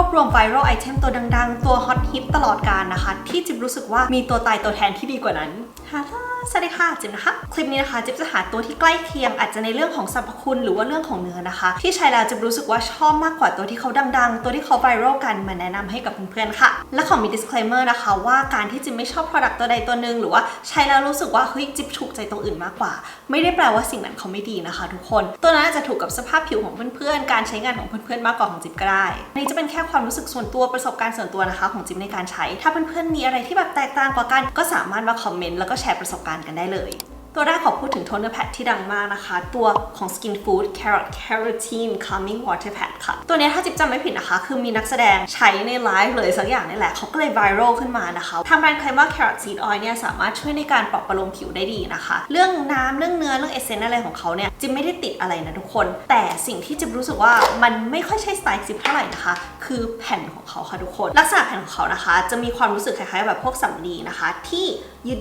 วบรวมไวรัลไอเทมตัวดังๆ ตัวฮอตฮิตตลอดการนะคะ ที่จิบรู้สึกว่ามีตัวตายตัวแทนที่ดีกว่านั้นฮาล่ สวัสดีค่ะจิ๊บนะคะ คลิปนี้นะคะจิ๊บจะหาตัวที่ใกล้เคียงอาจจะในเรื่องของสรรพคุณหรือว่าเรื่องของเนื้อนะคะ ที่ใช้แล้วจิ๊บรู้สึกว่าชอบมากกว่าตัวที่เขาดัง ๆ ตัวที่เขาไวรัลกันมาแนะนำให้กับเพื่อนๆค่ะ และขอมี disclaimer นะคะว่าการที่จิ๊บไม่ชอบ product ตัวใดตัวหนึ่งหรือว่าใช้แล้วรู้สึกว่าเฮ้ยจิ๊บถูกใจตัวอื่นมากกว่า ไม่ได้แปลว่าสิ่งนั้นเขาไม่ดีนะคะ ทุกคน ตัวนั้นอาจจะถูกกับสภาพผิวของเพื่อนๆการใช้งานของเพื่อนๆมากกว่าของจิ๊บก็ได้นนี้จะเป็นแค่ความรู้สึกส่วนตัวประสบการณ์ส่วนตัวนะคะ ของจิ๊บในการใช้ ถ้าเพื่อนๆมีอะไรที่แบบแตกต่างกว่ากันก็สามารถมาคอมเมนต์แล้วก็แชร์ประสบการณ์กันได้เลย ตัวแรกขอพูดถึงโทนเนอร์แพดที่ดังมากนะคะ ตัวของ Skin Food Carrot Carotene Calming Water Pad ค่ะ ตัวนี้ถ้าจิ๊บจำไม่ผิดนะคะ คือมีนักแสดงใช้ในไลฟ์เลยสักอย่างนี่แหละ เขาก็เลยไวรัลขึ้นมานะคะทางแบรนด์เคลมว่า Carrot Seed Oil เนี่ย สามารถช่วยในการปลอบประโลมผิวได้ดีนะคะ เรื่องน้ำเรื่องเนื้อเรื่องเอเซนต์อะไรของเขาเนี่ยจิ๊บไม่ได้ติดอะไรนะทุกคน แต่สิ่งที่จิ๊บรู้สึกว่ามันไม่ค่อยใช่สไตล์จิ๊บเท่าไหร่นะคะ คือแผ่นของเขาค่ะทุกคน ลักษณะแผ่นของเขานะคะ จะมีความรู้สึกคล้ายๆแบบพวกสำลีนะคะ ที่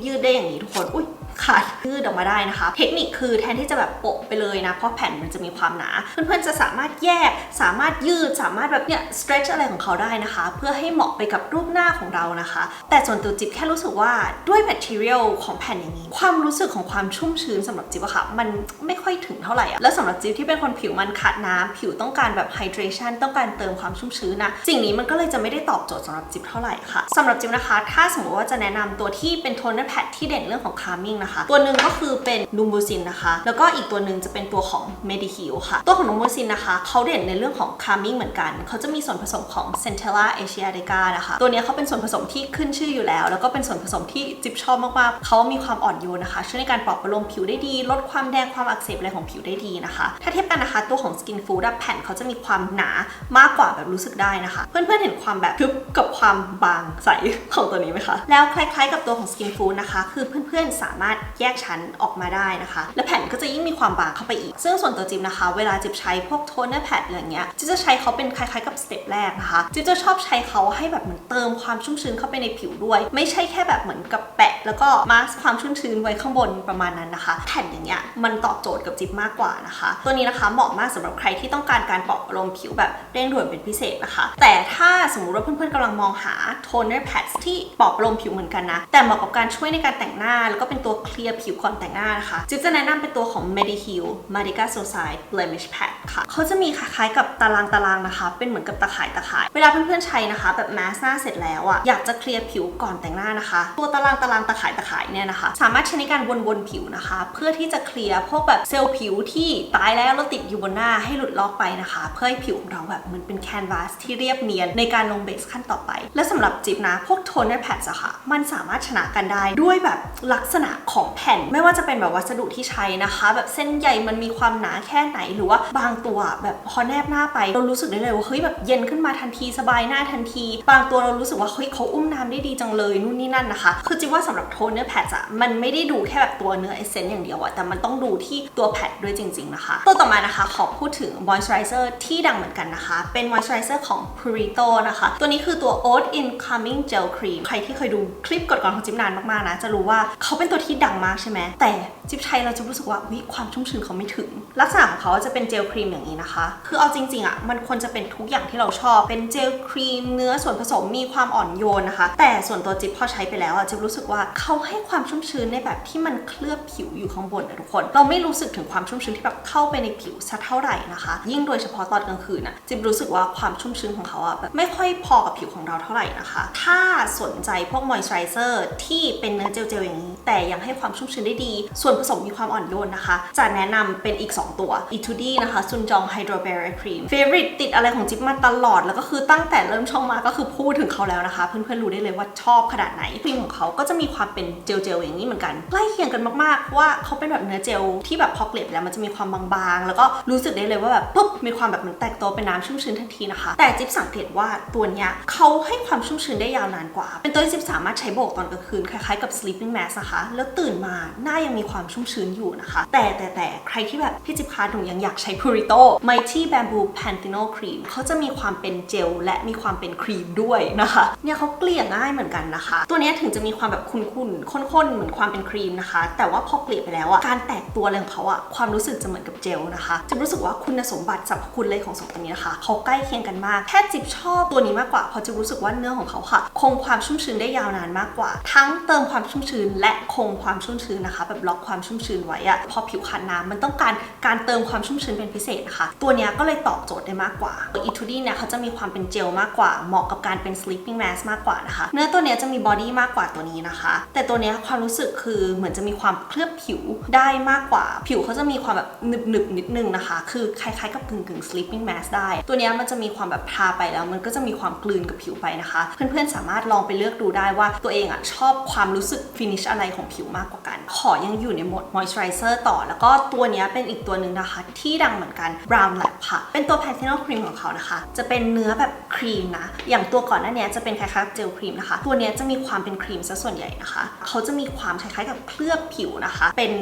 ยืดๆได้อย่างนี้ทุกคนอุ้ย ขาดยืดออกมาได้นะคะ เทคนิคคือแทนที่จะแบบโปะไปเลยนะ เพราะแผ่นมันจะมีความหนา เพื่อนๆจะสามารถแยก สามารถยืด สามารถแบบเนี่ย stretch อะไรของเขาได้นะคะ เพื่อให้เหมาะไปกับรูปหน้าของเรานะคะ แต่ส่วนตัวจิ๊บแค่รู้สึกว่าด้วย material ของแผ่นอย่างนี้ ความรู้สึกของความชุ่มชื้นสำหรับจิ๊บอะค่ะ มันไม่ค่อยถึงเท่าไหร่อะแล้วสำหรับจิ๊บที่เป็นคนผิวมันขาดน้ำผิวต้องการแบบ hydration ต้องการเติมความชุ่มชื้นนะสิ่งนี้มันก็เลยจะไม่ได้ตอบโจทย์สำหรับจิ๊บเท่าไหร่ค่ะสำหรับจิ๊บนะคะ ถ้าสมมติว่าจะแนะนำตัวที่เป็นโทนเนอร์แพดที่เด่นเรื่องของ calming นะคะตัวหนึ่งก็คือเป็นนูมบูซินนะคะ แล้วก็อีกตัวหนึ่งจะเป็นตัวของ Mediheal ค่ะ ตัวของนูมบูซินนะคะเขาเด่นในเรื่องของ calming เหมือนกัน เขาจะมีส่วนผสมของ Centella Asiatica นะคะ ตัวนี้เขาเป็นส่วนผสมที่ขึ้นชื่ออยู่แล้ว แล้วก็เป็นส่วนผสมที่จิ๊บชอบมากๆเขามีความอ่อนโยนนะคะ ช่วยในการปลอบประโลมผิวได้ดี ลดความแดงความอักเสบอะไรของผิวได้ดีนะคะ ถ้าเทียบกันนะคะ ตัวของ Skin Food อะแผ่นเขาจะมีความหนามากกว่าแบบรู้สึกได้นะคะ เพื่อนๆเห็นความแบบทึบกับความบางใสของตัวนี้ไหมคะ แล้วคล้ายๆ กับตัวของ Skin Food นะคะ คือเพื่อนๆสามารถแยกชั้นออกมาได้นะคะ และแผ่นก็จะยิ่งมีความบางเข้าไปอีก ซึ่งส่วนตัวจิ๊บนะคะ เวลาจิ๊บใช้พวกโทนเนอร์แพดอะไรเงี้ยจิ๊บจะใช้เขาเป็นคล้ายๆกับสเต็ปแรกนะคะจิ๊บจะชอบใช้เขาให้แบบเหมือนเติมความชุ่มชื้นเข้าไปในผิวด้วย ไม่ใช่แค่แบบเหมือนกับแปะ แล้วก็มาสความชุ่มชื้นไว้ข้างบนประมาณนั้นนะคะ แผ่นอย่างเงี้ยมันตอบโจทย์กับจิ๊บมากกว่านะคะ ตัวนี้นะคะเหมาะมากสำหรับใครที่ต้องการการปลอบประโลมผิวแบบเร่งด่วนเป็นพิเศษนะคะ แต่ถ้าสมมติว่าเพื่อนๆกำลังมองหาโทนเนอร์แพดที่ปอบประโลมผิวเหมือนกันนะแต่เหมาะกับการช่วยในการแต่งหน้าแล้วก็เป็นตัวเคลียร์ผิวก่อนแต่งหน้านะคะ จิ๊บจะแนะนำเป็นตัวของ Mediheal Medica Suicide Blemish Pad ค่ะ เขาจะมีคล้ายๆกับตารางตารางนะคะ เป็นเหมือนกับตะข่ายตะข่าย เวลาเพื่อนๆใช้นะคะ แบบแมสหน้าเสร็จแล้วอะอยากจะเคลียร์ผิวก่อนแต่งหน้านะคะ ตัวตารางตารางตะข่ายตะข่ายเนี่ยนะคะ สามารถใช้ในการวนๆผิวนะคะ เพื่อที่จะเคลียร์พวกแบบเซลล์ผิวที่ตายแล้วแล้วติดอยู่บนหน้าให้หลุดลอกไปนะคะ เพื่อให้ผิวของเราแบบเหมือนเป็นแคนวาสที่เรียบเนียนในการลงเบสขั้นต่อไป และสำหรับจิ๊บนะพวกโทนเนอร์แพดอะค่ะมันสามารถชนะกันได้ด้วยแบบลักษณะของแผ่น ไม่ว่าจะเป็นแบบวัสดุที่ใช้นะคะ แบบเส้นใยมันมีความหนาแค่ไหนหรือว่าบางตัวแบบพอแนบหน้าไปเรารู้สึกได้เลยว่าเฮ้ยแบบเย็นขึ้นมาทันทีสบายหน้าทันที บางตัวเรารู้สึกว่าเฮ้ยเขาอุ้มน้ำได้ดีจังเลยนู่นนี่นั่นนะคะ คือจิ๊บว่าสำหรับโทนเนอร์แพดอะมันไม่ได้ดูแค่แบบตัวเนื้อเอเซนต์อย่างเดียวอะแต่มันต้องดูที่ตัวแพดด้วยจริง ๆ นะคะ ตัวต่อมานะคะขอพูดถึงมอยส์เจอไรเซอร์ที่ดังเหมือนกันนะคะ เป็นมอยส์เจอไรเซอร์ของ Purito นะคะ ตัวนี้คือตัว Oat Incoming Gel Cream ใครที่เคยดูคลิปก่อนๆของจิ๊บนานมากๆนะจะรู้ว่าเขาเป็นตัวที่ดังมากใช่ไหมแต่จิ๊บใช้เราจะรู้สึกว่าวิความชุ่มชื้นเขาไม่ถึง ลักษณะของเขาจะเป็นเจลครีมอย่างนี้นะคะ คือเอาจริงๆอะมันควรจะเป็นทุกอย่างที่เราชอบเป็นเจลครีมเนื้อส่วนผสมมีความอ่อนโยนนะคะ แต่ส่วนตัวจิ๊บพอใช้ไปแล้วอะจิ๊บรู้สึกว่าเขาให้ความชุ่มชื้นในแบบที่มันเคลือบผิวอยู่ข้างบนนะทุกคน เราไม่รู้สึกถึงความชุ่มชื้นที่แบบเข้าไปในผิวสักเท่าไหร่นะคะ ยิ่งโดยเฉพาะตอนกลางคืนอะจิ๊บรู้สึกว่าความชุ่มชื้นของเขาอะแบบไม่ค่อยพอกับผิวของเราเท่าไหร่นะคะ ถ้าสนใจพวกมอยส์เจอไรเซอร์ที่เป็นเนื้อเจลๆอย่างนี้แต่ยังให้ความชุ่มชื้นได้ดี ส่วนผสมมีความอ่อนโยนนะคะ จะแนะนำเป็นอีก 2 ตัว e t u d i นะคะซุนจองไฮโดรเบรครีมเฟ v o r i t e ติดอะไรของจิ๊บมาตลอด แล้วก็คือตั้งแต่เริ่มช่องมาก็คือพูดถึงเขาแล้วนะคะ เพื่อนๆรู้ได้เลยว่าชอบขนาดไหนครีมของเขาก็จะมีความเป็นเจลๆอย่างนี้เหมือนกันใกล้เคียงกันมากๆว่าเขาเป็นแบบเนื้อเจลที่แบบพอเกล็ดแล้วมันจะมีความบางๆ แล้วก็รู้สึกได้เลยว่าแบบปุ๊บมีความแบบเหมือนแตกตัวเป็นน้ำชุ่มชื้นทันทีนะคะ แต่จิ๊บสังเกตว่าตัวเนี้ยเขาให้ความชุ่มชื้นได้ยาวนานกว่า เป็นตัวที่จิ๊บสามารถใช้โบกตอนกลางคืนคล้ายๆล้ายๆกับ sleeping mask นะคะแล้วตื่นมาหน้ายังมีความชุ่มชื้นอยู่นะคะ แต่แต่แต่ใครที่แบบพี่จิ๊บคะหนูยังอยากใช้ Purito Mighty Bamboo Panthenol Cream เขาจะมีความเป็นเจลและมีความเป็นครีมด้วยนะคะ เนี่ยเขาเกลี่ยง่ายเหมือนกันนะคะ ตัวนี้ถึงจะมีความแบบคุ้นๆข้นๆเหมือนความเป็นครีมนะคะ แต่ว่าพอเกลี่ยไปแล้วอะการแตกตัวอะไรของเขาอะความรู้สึกจะเหมือนกับเจลนะคะจิบรู้สึกว่าคุณสมบัติสรรพคุณเลยของสองตัวนี้นะคะเขาใกล้เคียงกันมากแค่จิบชอบตัวนี้มากกว่าเพราะจิบรู้สึกว่าเนื้อของเขาค่ะ คงความชุ่มชื้นได้ยาวนานมากกว่า ทั้งเติมความชุ่มชื้นและคงความความชุ่มชื้นนะคะ แบบล็อกความชุ่มชื้นไว้อะพอผิวขาดน้ำมันต้องการการเติมความชุ่มชื้นเป็นพิเศษนะคะ ตัวนี้ก็เลยตอบโจทย์ได้มากกว่าอีทูดี้เนี่ยเขาจะมีความเป็นเจลมากกว่า เหมาะกับการเป็น sleeping mask มากกว่านะคะ เนื้อตัวนี้จะมีบอดี้มากกว่าตัวนี้นะคะ แต่ตัวนี้ความรู้สึกคือเหมือนจะมีความเคลือบผิวได้มากกว่า ผิวเขาจะมีความแบบหนึบหนึบๆนิดนึงนะคะ คือคล้ายๆกับกึ่งกึ่ง sleeping mask ได้ ตัวนี้มันจะมีความแบบทาไปแล้ว มันก็จะมีความกลืนกับผิวไปนะคะ เพื่อนๆสามารถลองไปเลือกดูได้ว่าตัวเองอะชอบความรู้สึก finish อะไรของผิวมากกว่ากัน ขอยังอยู่ในโหมด moisturizer ต่อ แล้วก็ตัวนี้เป็นอีกตัวหนึ่งนะคะ ที่ดังเหมือนกัน brown lab ค่ะ เป็นตัว panthenol cream ของเขานะคะ จะเป็นเนื้อแบบครีมนะ อย่างตัวก่อนหน้านี้จะเป็นคล้ายๆเจลครีมนะคะ ตัวนี้จะมีความเป็นครีมซะส่วนใหญ่นะคะ เขาจะมีความคล้ายๆกับเคลือบผิวนะคะ เป็น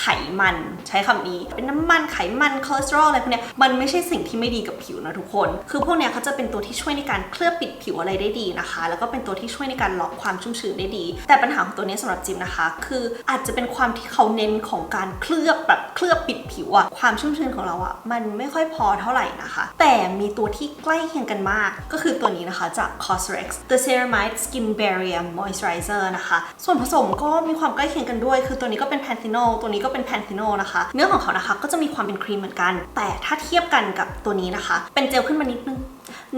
ไขมันใช้คำนี้ เป็นน้ำมันไขมันคอเลสเตอรอลอะไรพวกนี้มันไม่ใช่สิ่งที่ไม่ดีกับผิวนะทุกคน คือพวกนี้เขาจะเป็นตัวที่ช่วยในการเคลือบปิดผิวอะไรได้ดีนะคะ แล้วก็เป็นตัวที่ช่วยในการล็อกความชุ่มชื้นได้ดี แต่ปัญหาของตัวนี้ยสำหรับจิมนะคะ คืออาจจะเป็นความที่เขาเน้นของการเคลือบแบบเคลือบปิดผิวอะความชุ่มชื้นของเราอะมันไม่ค่อยพอเท่าไหร่นะคะ แต่มีตัวที่ใกล้เคียงกันมาก ก็คือตัวนี้นะคะจาก Cosrx The Ceramide Skin Barrier Moisturizer นะคะ ส่วนผสมก็มีความใกล้เคียงกันด้วย คือตัวนี้ก็เป็น Panthenol ตัวนี้ก็เป็น Panthenol นะคะ เนื้อของเขานะคะก็จะมีความเป็นครีมเหมือนกัน แต่ถ้าเทียบกันกับตัวนี้นะคะ เป็นเจลขึ้นมานิดนึง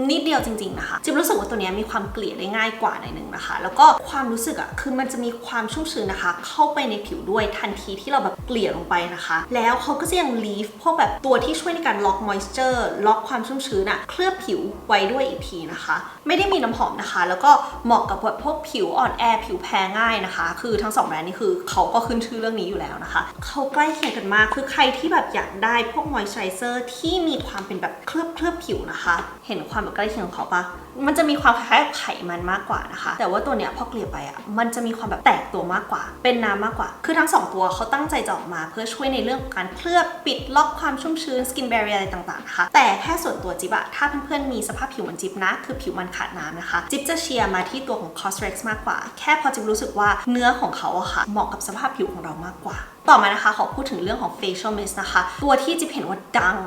นิดเดียวจริงๆนะคะจิบรู้สึกว่าตัวนี้มีความเกลี่ยได้ง่ายกว่าหน่อยนึงนะคะ แล้วก็ความรู้สึกอะ่ะคือมันจะมีความชุ่มชื้นนะคะ เข้าไปในผิวด้วยทันทีที่เราแบบเกลี่ยลงไปนะคะ แล้วเขาก็จะยังลีฟพวกแบบตัวที่ช่วยในการล็อกมอยส์เจอร์ล็อกความชุ่มชื้นอะ่ะเคลือบผิวไว้ด้วยอีกทีนะคะ ไม่ได้มีน้ำหอมนะคะ แล้วก็เหมาะกับพวกผิวอ่อนแอผิวแพ้ง่ายนะคะ คือทั้งสองแบรนด์นี่คือเขาก็ขึ้นชื่อเรื่องนี้อยู่แล้วนะคะเขาใกล้เคียงกันมากคือใครที่แบบอยากได้พวกมอยส์เจอร์ที่มีความเป็นแบบเคลือบเคลือบผิวนะคะ เห็นความแบบใกล้เคียงของเขาปะมันจะมีความคล้ายๆกับไขมันมากกว่านะคะ แต่ว่าตัวเนี้ยพอเกลี่ยไปอะมันจะมีความแบบแตกตัวมากกว่า เป็นน้ำมากกว่า คือทั้งสองตัวเขาตั้งใจจะออกมาเพื่อช่วยในเรื่องของการเคลือบปิดล็อกความชุ่มชื้น skin barrier อะไรต่างๆนะคะแต่แค่ส่วนตัวจิ๊บอะถ้าเพื่อนๆมีสภาพผิวเหมือนจิ๊บนะ คือผิวมันขาดน้ำนะคะ จิ๊บจะเชียร์มาที่ตัวของ Cosrx มากกว่า แค่พอจิ๊บรู้สึกว่าเนื้อของเขาอะค่ะเหมาะกับสภาพผิวของเรามากกว่า ต่อมานะคะขอพูดถึงเรื่องของ facial mist นะคะ ตัวที่จิ๊บเห็นว่าดัง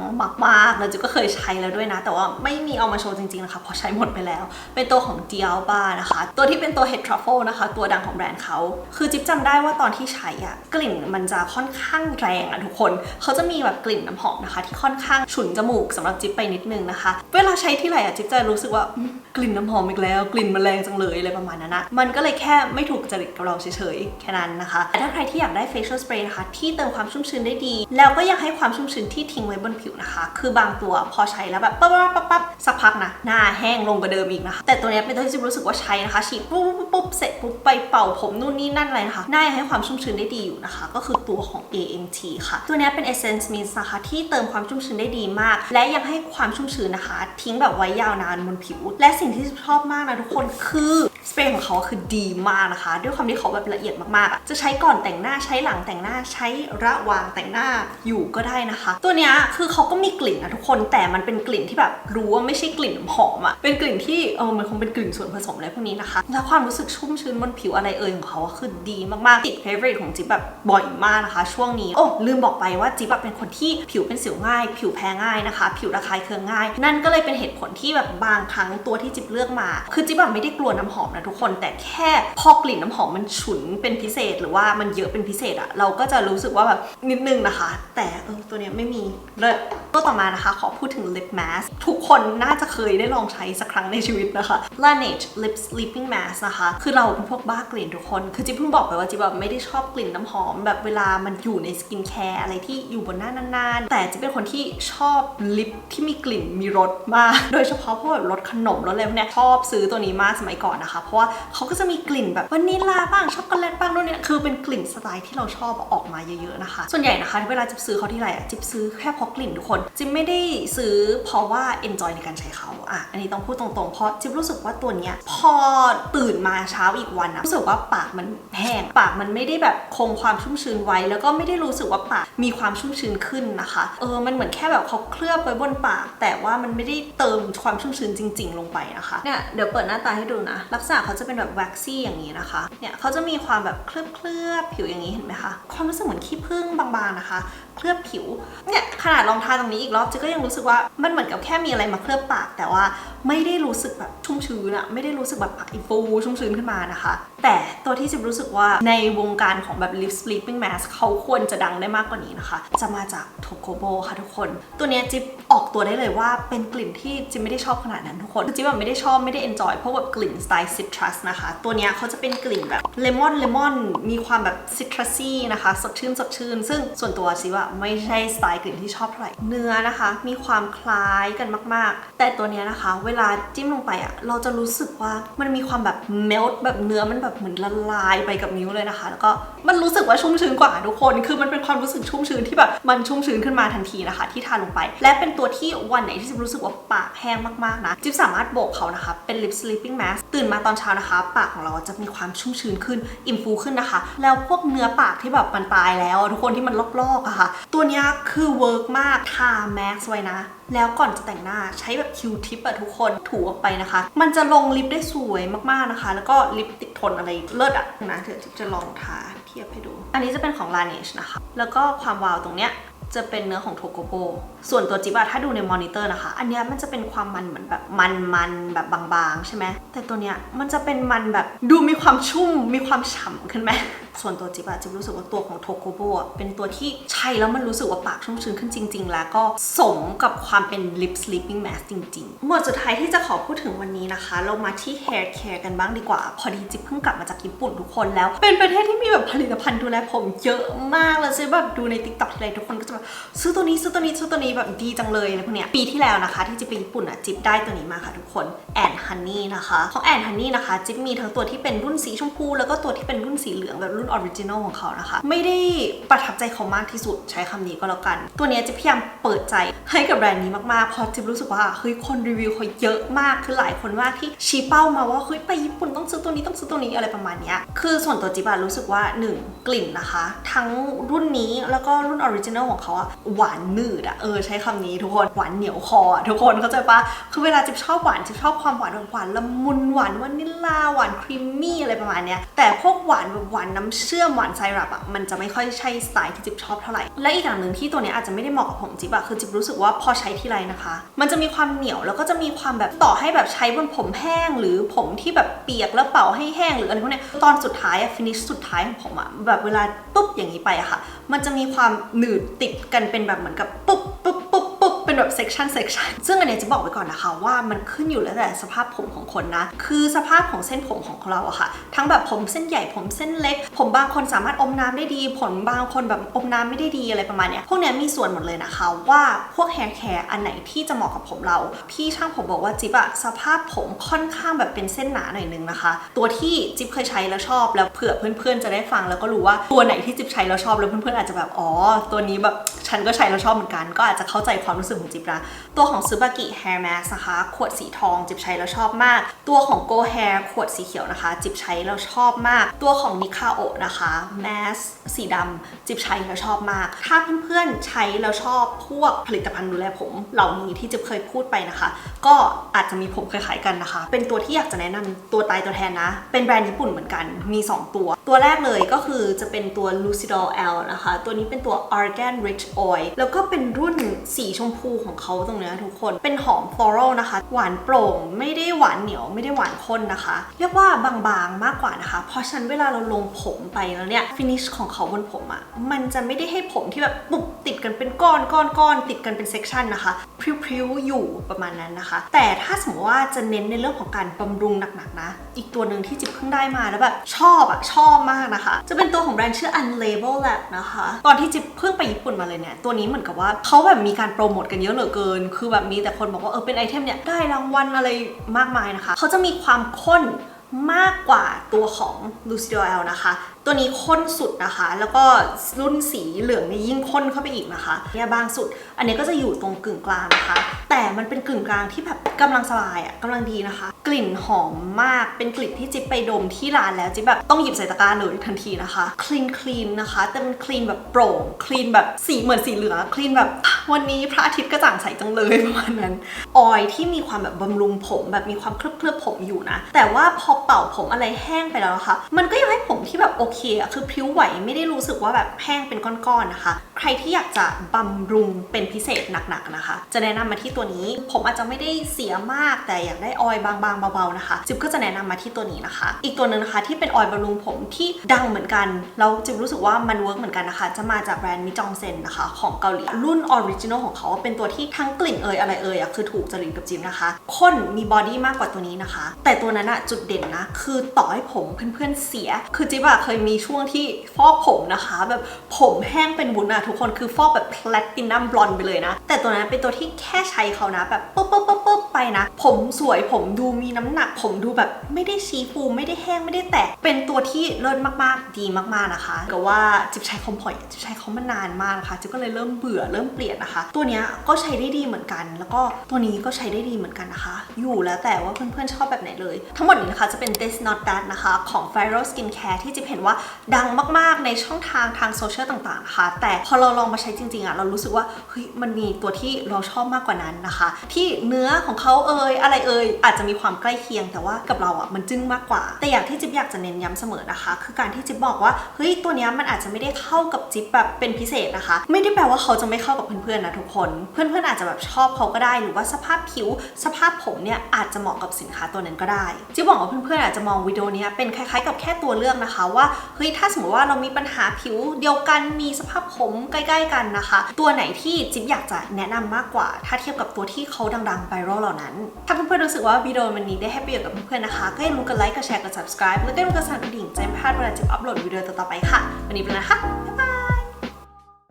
มากๆแล้วจิ๊บก็เคยใช้แล้วด้วยนะ แต่ว่าไม่มีเอามาโชว์จริงๆนะคะเพราะใช้หมดไปแล้ว เป็นตัวของ Dialba นะคะ ตัวที่เป็นตัว head truffle นะคะ ตัวดังของแบรนด์เขา คือจิ๊บจำได้ว่าตอนที่ใช้อะกลิ่นมันจะค่อนข้างแรงอะทุกคน เขาจะมีแบบกลิ่นน้ำหอมนะคะ ที่ค่อนข้างฉุนจมูกสำหรับจิ๊บไปนิดนึงนะคะ เวลาใช้ที่ไหนอะจิ๊บจะรู้สึกว่ากลิ่นน้ำหอมอีกแล้ว กลิ่นมันแรงจังเลยอะไรประมาณนั้นนะมันก็เลยแค่ไม่ถูกจริตกับเราเฉยๆแค่นั้นนะคะแต่ถ้าใครที่อยากได้ facial spray นะคะ ที่เติมความชุ่มชื้นได้ดี แล้วก็ยังให้ความชุ่มชื้นที่ทิ้งไว้บนผิวนะคะ คือบางตัวพอใช้แล้วแบบปั๊บปั๊บปั๊บปั๊บสักพักนะหน้าแห้งลงกว่าเดิมอีกนะคะแต่ตัวนี้เป็นตัวที่จิ๊บรู้สึกว่าใช้นะคะฉีดปุ๊บปุ๊บปุ๊บเสร็จปุ๊บไปเป่าผมนู่นนี่นั่นอะไรนะคะหน้ายังให้ความชุ่มชื้นได้ดีอยู่นะคะ ก็คือตัวของ AMT ค่ะ ตัวนี้เป็น Essence Mist นะคะที่เติมความชุ่มชื้นได้ดีมาก และยังให้ความชุ่มชื้นนะคะ ทิ้งแบบไว้ยาวนานบนผิว และสิ่งที่ชอบมากนะทุกคนคือสเปรย์ของเขาคือดีมากนะคะ ด้วยความที่เขาแบบละเอียดมากๆ จะใช้ก่อนแต่งหน้าใช้หลังแต่งหน้าใช้ระหว่างแต่งหน้าอยู่ก็ได้นะคะ ตัวเนี้ยคือเขาก็มีกลิ่นนะทุกคนแต่มันเป็นกลิ่นที่แบบรู้ว่าไม่ใช่กลิ่นหอมอะเป็นกลิ่นที่เออมันคงเป็นกลิ่นส่วนผสมอะไรพวกนี้นะคะแล้วความรู้สึกชุ่มชื้นบนผิวอะไรเอ่ยของเขาคือดีมากๆติด favorite ของจิ๊บแบบบ่อยมากนะคะ ช่วงนี้โอ้ลืมบอกไปว่าจิ๊บแบบเป็นคนที่ผิวเป็นสิวง่าย ผิวแพ้ง่ายนะคะ ผิวระคายเคืองง่าย นั่นก็เลยเป็นเหตุผลที่แบบบางครั้งตัวที่จิ๊บเลือกมา คือจิ๊บแบบไม่ได้กลัวน้ำหอมนะทุกคน แต่แค่พอกลิ่นน้ำหอมมันฉุนเป็นพิเศษ หรือว่ามันเยอะเป็นพิเศษอะเราก็็จะรู้สึกว่าแบบนิดนึงนะคะ แต่เออตัวเนี้ยไม่มีเลิศตัวต่อมานะคะ ขอพูดถึง lip mask ทุกคนน่าจะเคยได้ลองใช้สักครั้งในชีวิตนะคะ Laneige Lip Sleeping Mask นะคะ คือเราเป็นพวกบ้ากลิ่นทุกคน คือจิ๊บเพิ่งบอกไปว่าจิ๊บแบบไม่ได้ชอบกลิ่นน้ำหอม แบบเวลามันอยู่ในสกินแคร์อะไรที่อยู่บนหน้านานๆ แต่จิ๊บเป็นคนที่ชอบลิปที่มีกลิ่นมีรสมาก โดยเฉพาะพวกแบบรสขนมรสอะไรพวกเนี้ยชอบซื้อตัวนี้มากสมัยก่อนนะคะ เพราะว่าเขาก็จะมีกลิ่นแบบวานิลลาบ้างช็อกโกแลตบ้างนู่นเนี่ยคือเป็นกลิ่นสไตล์ที่เราชอบออกมาเยอะๆนะคะ ส่วนใหญ่นะคะเวลาจิบซื้อเขาที่ไรอะจิบซื้อแค่เพราะกลิ่นทุกคน จิบไม่ได้ซื้อเพราะว่า enjoy ในการใช้เขาอะอันนี้ต้องพูดตรงๆ เพราะจิบรู้สึกว่าตัวเนี้ยพอตื่นมาเช้าอีกวันอะรู้สึกว่าปากมันแห้งปากมันไม่ได้แบบคงความชุ่มชื้นไว้ แล้วก็ไม่ได้รู้สึกว่าปากมีความชุ่มชื้นขึ้นนะคะเออมันเหมือนแค่แบบเขาเคลือบไว้บนปาก แต่ว่ามันไม่ได้เติมความชุ่มชื้นจริง ๆ ลงไปนะคะเนี่ยเดี๋ยวเปิดหน้าตาให้ดูนะลักษณะเขาจะเป็นแบบแว็กซี่อย่างนี้นะคะเนี่ยเขาจะมีความแบบเคลือบเคลือบๆผิวอย่างนี้เห็นไหมคะความรู้สึกเหมือนขี้ผึ้งบางๆนะคะ เคลือบผิวเนี่ยขนาดลองทาตรงนี้อีกรอบเจ๊ก็ยังรู้สึกว่ามันเหมือนกับแค่มีอะไรมาเคลือบปาก แต่ว่า ไม่ได้รู้สึกแบบชุ่มชื้นอะไม่ได้รู้สึกแบบปากอีฟูชุ่มชื้นขึ้นมานะคะ แต่ตัวที่จิบรู้สึกว่าในวงการของแบบ lip sleeping mask เขาควรจะดังได้มากกว่านี้นะคะ จะมาจาก t o k o b o ค่ะทุกคน ตัวนี้จิ๊บออกตัวได้เลยว่าเป็นกลิ่นที่จิ๊บไม่ได้ชอบขนาดนั้นทุกคนจิ๊บแบบไม่ได้ชอบไม่ได้ enjoy เพราะแบบกลิ่นสไตล์ citrus นะคะ ตัวนี้เขาจะเป็นกลิ่นแบบเลมอนเลมอนมีความแบบ citrusy นะคะสดชื่นสดชื่น ซึ่งส่วนตัวจิ๊บอะไม่ใช่สไตล์กลิ่นที่ชอบเท่าไหร่เนื้อนะคะ มีความคล้ายกันมาก ๆ แต่ตัวนี้นะคะเวลาจิ้มลงไปอะเราจะรู้สึกว่ามันมีความแบบ melt แบบเนื้อมันแบบเหมือนละลายไปกับนิ้วเลยนะคะ แล้วก็มันรู้สึกว่าชุ่มชื้นกว่าทุกคน คือมันเป็นความรู้สึกชุ่มชื้นที่แบบมันชุ่มชื้นขึ้นมาทันทีนะคะ ที่ทาลงไป และเป็นตัวที่วันไหนที่จิ๊บรู้สึกว่าปากแห้งมากๆนะจิ๊บสามารถโบกเขานะคะเป็น lip sleeping mask ตื่นมาตอนเช้านะคะ ปากของเราจะมีความชุ่มชื้นขึ้นอิ่มฟูขึ้นนะคะ แล้วพวกเนื้อปากที่แบบมันตายแล้ว ทุกคนที่มันลอกๆอะค่ะ ตัวนี้คือเวิร์กมากทาแม็กซ์ไว้นะ แล้วก่อนจะแต่งหน้าใช้แบบคิวทิปอะทุกคนถูออกไปนะคะ มันจะลงลิปได้สวยมากๆนะคะ แล้วก็ลิปติดทนอะไรเลิศอะนะเดี๋ยวจิ๊บจะลองทาเทียบให้ดู อันนี้จะเป็นของ Laneige นะคะ แล้วก็ความวาวตรงเนี้ยจะเป็นเนื้อของโทโกโบ ส่วนตัวจิ๊บอะถ้าดูในมอนิเตอร์นะคะ อันเนี้ยมันจะเป็นความมันเหมือนแบบมันๆแบบบางๆ ใช่ไหมแต่ตัวเนี้ยมันจะเป็นมันแบบดูมีความชุ่มมีความฉ่ำขึ้นไหมส่วนตัวจิ๊บอะจิ๊บรู้สึกว่าตัวของโทโกโบะเป็นตัวที่ใช้แล้วมันรู้สึกว่าปากชุ่มชื้นขึ้นจริง ๆ แล้วก็สมกับความเป็น lip sleeping mask จริงๆหมดสุดท้ายที่จะขอพูดถึงวันนี้นะคะ เรามาที่ hair care กันบ้างดีกว่า พอดีจิ๊บเพิ่งกลับมาจากญี่ปุ่นทุกคนแล้ว เป็นประเทศที่มีแบบผลิตภัณฑ์ดูแลผมเยอะมากเลยจิ๊บแบบดูใน TikTok ทีไรทุกคนก็จะแบบซื้อตัวนี้ซื้อตัวนี้ซื้อตัวนี้แบบดีจังเลยอะไรพวกเนี้ยปีที่แล้วนะคะ ที่จิ๊บไปญี่ปุ่นอะจิ๊บได้ตัวนี้มาค่ะทุกคนแอนฮันนี่นะคะของแอนฮันนี่นะคะจิ๊บมีทั้งตัวที่เป็นรุ่นสีชมพู แล้วก็ตัวที่เป็นรุ่นสีเหลืองแบบรุ่นออริจินอลของเขานะคะ ไม่ได้ประทับใจเขามากที่สุดใช้คำนี้ก็แล้วกัน ตัวนี้จิ๊บพยายามเปิดใจให้กับแบรนด์นี้มากๆเพราะจิ๊บรู้สึกว่าเฮ้ยคนรีวิวเขาเยอะมากคือหลายคนมากที่ชี้เป้ามาว่าเฮ้ยไปญี่ปุ่นต้องซื้อตัวนี้ต้องซื้อตัวนี้อะไรประมาณเนี้ยคือส่วนตัวจิ๊บอะรู้สึกว่าหนึ่งกลิ่นนะคะ ทั้งรุ่นนี้แล้วก็รุ่นออริจินอลของเขาอะหวานหนืดอะเออใช้คำนี้ทุกคนหวานเหนียวคอทุกคนเข้าใจปะคือเวลาจิ๊บชอบหวานจิ๊บชอบความหวานแบบหวานละมุนหวานวานิลลาหวานครีมมี่อะไรประมาณเนี้ยแต่พวกหวานแบบหวานน้ำเชื่อมหวานไซรัปอะมันจะไม่ค่อยใช่สไตล์ที่จิ๊บชอบเท่าไหร่และอีกอย่างหนึ่งที่ตัวเนี้ยอาจจะไม่ได้เหมาะกับผมจิ๊บอะคือจิ๊บรู้สึกว่าพอใช้ทีไรนะคะ มันจะมีความเหนียวแล้วก็จะมีความแบบต่อให้แบบใช้บนผมแห้ง หรือผมที่แบบเปียกแล้วเป่าให้แห้งหรืออะไรพวกเนี้ยตอนสุดท้ายอะฟินิชสุดท้ายของผมอะแบบเวลาปุ๊บอย่างนี้ไปอะค่ะ มันจะมีความหนืดติดกันเป็นแบบเหมือนกับปุ๊บปุ๊บปุ๊บปุ๊บ เป็นแบบเซกชันเซกชันซึ่งอันเนี้ยจะบอกไว้ก่อนนะคะว่ามันขึ้นอยู่แล้วแต่สภาพผมของคนนะ คือสภาพของเส้นผมของเราอะค่ะ ทั้งแบบผมเส้นใหญ่ผมเส้นเล็ก ผมบางคนสามารถอมน้ำได้ดี ผมบางคนแบบอมน้ำไม่ได้ดีอะไรประมาณเนี้ยพวกเนี้ยมีส่วนหมดเลยนะคะว่าพวก hair care อันไหนที่จะเหมาะกับผมเรา พี่ช่างผมบอกว่าจิ๊บอะสภาพผมค่อนข้างแบบเป็นเส้นหนาหน่อยนึงนะคะ ตัวที่จิ๊บเคยใช้แล้วชอบแล้วเผื่อเพื่อนๆจะได้ฟังแล้วก็รู้ว่าตัวไหนที่จิ๊บใช้แล้วชอบแล้วเพื่อนๆอาจจะแบบอ๋อตัวนี้แบบฉันก็ใช้แล้วชอบเหมือนกัน ก็อาจจะเข้าใจความรู้สึกของจิบนะ ตัวของซูบากิ hair mask นะคะ ขวดสีทองจิบใช้แล้วชอบมาก ตัวของ go hair ขวดสีเขียวนะคะ จิบใช้แล้วชอบมาก ตัวของ Nikao นะคะ mask สีดำจิบใช้แล้วชอบมาก ถ้าเพื่อนๆใช้แล้วชอบพวกผลิตภัณฑ์ดูแลผมเหล่านี้ที่จิบเคยพูดไปนะคะ ก็อาจจะมีผมคล้ายๆกันนะคะ เป็นตัวที่อยากจะแนะนำตัวตายตัวแทนนะ เป็นแบรนด์ญี่ปุ่นเหมือนกัน มี 2 ตัวตัวแรกเลยก็คือจะเป็นตัว Lucidol L นะคะ ตัวนี้เป็นตัว Argan Rich Oil แล้วก็เป็นรุ่นสีชมพูของเขาตรงนี้ทุกคน เป็นหอม floral นะคะ หวานโปร่ง ไม่ได้หวานเหนียว ไม่ได้หวานข้นนะคะ เรียกว่าบางๆ มากกว่านะคะ เพราะฉะนั้นเวลาเราลงผมไปแล้วเนี่ย finish ของเขาบนผมอะ่ะ มันจะไม่ได้ให้ผมที่แบบปุบติดกันเป็นก้อนก้อนก้อนติดกันเป็นเซกชันนะคะ พริ้วๆ อยู่ประมาณนั้นนะคะ แต่ถ้าสมมติว่าจะเน้นในเรื่องของการบำรุงหนักๆนะ อีกตัวหนึ่งที่จิบเพิ่งได้มาแล้วแบบชอบอะชอบมากนะคะ จะเป็นตัวของแบรนด์ชื่อ Unlabel Lab นะคะ ตอนที่จิ๊บเพิ่งไปญี่ปุ่นมาเลยเนี่ย ตัวนี้เหมือนกับว่าเขาแบบมีการโปรโมทกันเยอะเหลือเกิน คือแบบมีแต่คนบอกว่าเออเป็นไอเทมเนี่ยได้รางวัลอะไรมากมายนะคะ เขาจะมีความข้นมากกว่าตัวของ Lucidol นะคะ ตัวนี้ข้นสุดนะคะ แล้วก็รุ่นสีเหลืองนี่ยิ่งข้นเข้าไปอีกนะคะเนี่ยบางสุด อันนี้ก็จะอยู่ตรงกึ่งกลางนะคะ แต่มันเป็นกึ่งกลางที่แบบกำลังสบายอะ่ะกำลังดีนะคะ กลิ่นหอมมากเป็นกลิ่นที่จิ๊บไปดมที่ร้านแล้วจิ๊บแบบต้องหยิบใส่ตะกร้าเลยทันทีนะคะคลีนคลีนนะคะ แต่เป็นคลีนแบบโปร่งคลีนแบบสีเหมือนสีเหลืองคลีนแบบวันนี้พระอาทิตย์กระจ่างใสจังเลยประมาณนั้นออยที่มีความแบบบำรุงผมแบบมีความเคลือบเคลือบผมอยู่นะ แต่ว่าพอเป่าผมอะไรแห้งไปแล้วอะค่ะมันก็ยังให้ผมที่แบบโอเคอะคือพริ้วไหวไม่ได้รู้สึกว่าแบบแห้งเป็นก้อนๆนะคะ ใครที่อยากจะบำรุงเป็นพิเศษหนักๆนะคะ จะแนะนำมาที่ตัวนี้ ผมอาจจะไม่ได้เสียมากแต่อยากได้ออยบางๆเบาๆนะคะจิบก็จะแนะนำมาที่ตัวนี้นะคะ อีกตัวหนึ่งนะคะที่เป็นออยบำรุงผมที่ดังเหมือนกันแล้วจิบรู้สึกว่ามันเวิร์กเหมือนกันนะคะ จะมาจากแบรนด์มิจองเซนนะคะของเกาหลีรุ่นออริจินอลของเขาเป็นตัวที่ทั้งกลิ่นเอยอะไรเอยอะคือถูกจริตกับจิบนะคะข้นมีบอดี้มากกว่าตัวนี้นะคะ แต่ตัวนั้นอะจุดเด่นนะคือต่อให้ผมเพื่อนๆเสีย คือจิบอะเคยมีช่วงที่ฟอกผมนะคะ แบบผมแห้งเป็นวุ้นอะทุกคนคือฟอกแบบแพลตตินัมบลอนด์ไปเลยนะ แต่ตัวนั้นเป็นตัวที่แค่ใช้เขานะแบบปุ๊บปุ๊บปุ๊บปุ๊บไปนะ ผมสวยผมดูมีน้ำหนัก ผมดูแบบไม่ได้ชี้ฟูไม่ได้แห้งไม่ได้แตกเป็นตัวที่เลิศมากๆ ดีมากๆนะคะก็ว่าจิบใช้คอมพอยจิบใช้เขามานานมากนะคะจิบก็เลยเริ่มเบื่อเริ่มเปลี่ยนนะคะ ตัวเนี้ยก็ใช้ได้ดีเหมือนกัน แล้วก็ตัวนี้ก็ใช้ได้ดีเหมือนกันนะคะ อยู่แล้วแต่ว่าเพื่อนๆชอบแบบไหนเลย ทั้งหมดนี้นะคะจะเป็น this not that นะคะของ f i r o Skin Care ที่จิบเห็นว่าดังมากๆในช่องทางทางโซเชียลต่างๆนะคะแต่พอเราลองมาใช้จริงๆอะเรารู้สึกว่าเฮ้ยมันมีตัวที่เราชอบมากกว่านั้นนะคะ ที่เนื้อของเขาเอ่ยอะไรเอ่ยอาจจะมีความใกล้เคียงแต่ว่ากับเราอะมันจึ้งมากกว่า แต่อย่างที่จิ๊บอยากจะเน้นย้ำเสมอนะคะ คือการที่จิ๊บบอกว่าเฮ้ยตัวเนี้ยมันอาจจะไม่ได้เข้ากับจิ๊บแบบเป็นพิเศษนะคะ ไม่ได้แปลว่าเขาจะไม่เข้ากับเพื่อนๆนะทุกคน เพื่อนๆอาจจะแบบชอบเขาก็ได้ หรือว่าสภาพผิวสภาพผมเนี่ยอาจจะเหมาะกับสินค้าตัวนั้นก็ได้ จิ๊บหวังว่าเพื่อนๆอาจจะมองวิดีโอนี้เป็นคล้ายๆ กับแค่ตัวเลือกนะคะว่าเฮ้ยถ้าสมมติว่าเรามีปัญหาผิวเดียวกันมีสภาพผมใกล้ ๆ กันนะคะ ตัวไหนที่จิ๊บอยากจะแนะนำมากกว่า ถ้าเทียบกับตัวที่เขาดังๆไ i รัลเหล่านั้น ถ้าเพื่อนๆรู้สึกว่าวิดีโอวันนี้ได้ให้ประโยชน์กับเพื่อนๆนะคะ ก็อย่าลืมกดไลค์กดแชร์กด subscribe แล้วก็อย่าลืมกดสั่นกระดิ่งแจ้งพลาดเวลาจิ๊บอัปโหลดวิดีโอต่อๆไปค่ะ วันนี้ไปแล้วนะคะบ๊ายบาย